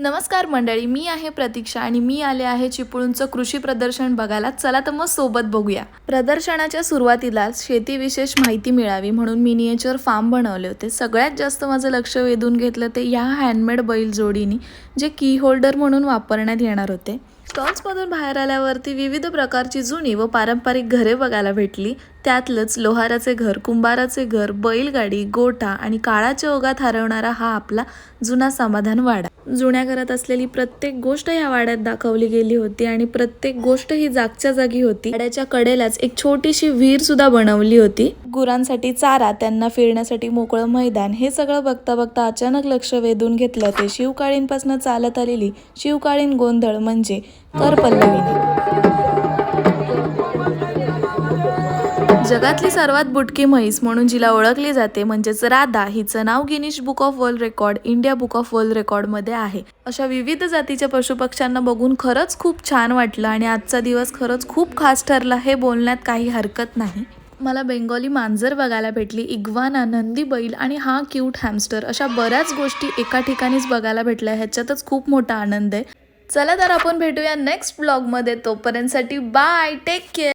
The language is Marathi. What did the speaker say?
नमस्कार मंडळी मी आहे प्रतीक्षा आणि मी आले आहे चिपळूणचं कृषी प्रदर्शन बघायला. चला तर मग सोबत बघूया. प्रदर्शनाच्या सुरुवातीलाच शेतीविशेष माहिती मिळावी म्हणून मिनिएचर फार्म बनवले होते. सगळ्यात जास्त माझं लक्ष वेधून घेतलं ते ह्या हँडमेड बैल जोडीनी जे की होल्डर म्हणून वापरण्यात येणार होते. स्टॉल्समधून बाहेर आल्यावरती विविध प्रकारची जुनी व पारंपरिक घरे बघायला भेटली. त्यातलंच लोहाराचे घर कुंभाराचे घर बैलगाडी गोठा आणि काळाच्या ओघात हरवणारा हा आपला जुना समाधान वाडा. जुन्या घरात असलेली प्रत्येक गोष्ट या वाड्यात दाखवली गेली होती आणि प्रत्येक गोष्ट ही जागच्या जागी होती. वाड्याच्या कडेलाच एक छोटीशी विहीर सुद्धा बनवली होती. गुरांसाठी चारा त्यांना फिरण्यासाठी मोकळं मैदान हे सगळं बघता बघता अचानक लक्ष वेधून घेतलं ते शिवकाळींपासून चालत आलेली शिवकाळीन गोंधळ म्हणजे कर पल्लवीने जगातली सर्वात बुटकी म्हैस म्हणून जिला ओळखली जाते म्हणजेच राधा. हिचं नाव Guinness book of world record India book of world रेकॉर्डमध्ये आहे. अशा विविध जातीच्या पशुपक्ष्यांना बघून खरंच खूप छान वाटलं आणि आजचा दिवस खरंच खूप खास ठरला हे बोलण्यात काही हरकत नाही. मला बेंगॉली मांजर बघायला भेटली इग्वाना नंदी बैल आणि हा क्यूट हॅमस्टर. अशा बऱ्याच गोष्टी एका ठिकाणीच बघायला भेटल्या. ह्याच्यातच खूप मोठा आनंद आहे. चला तर आपण भेटूया नेक्स्ट ब्लॉगमध्ये तोपर्यंतसाठी बाय टेक केअर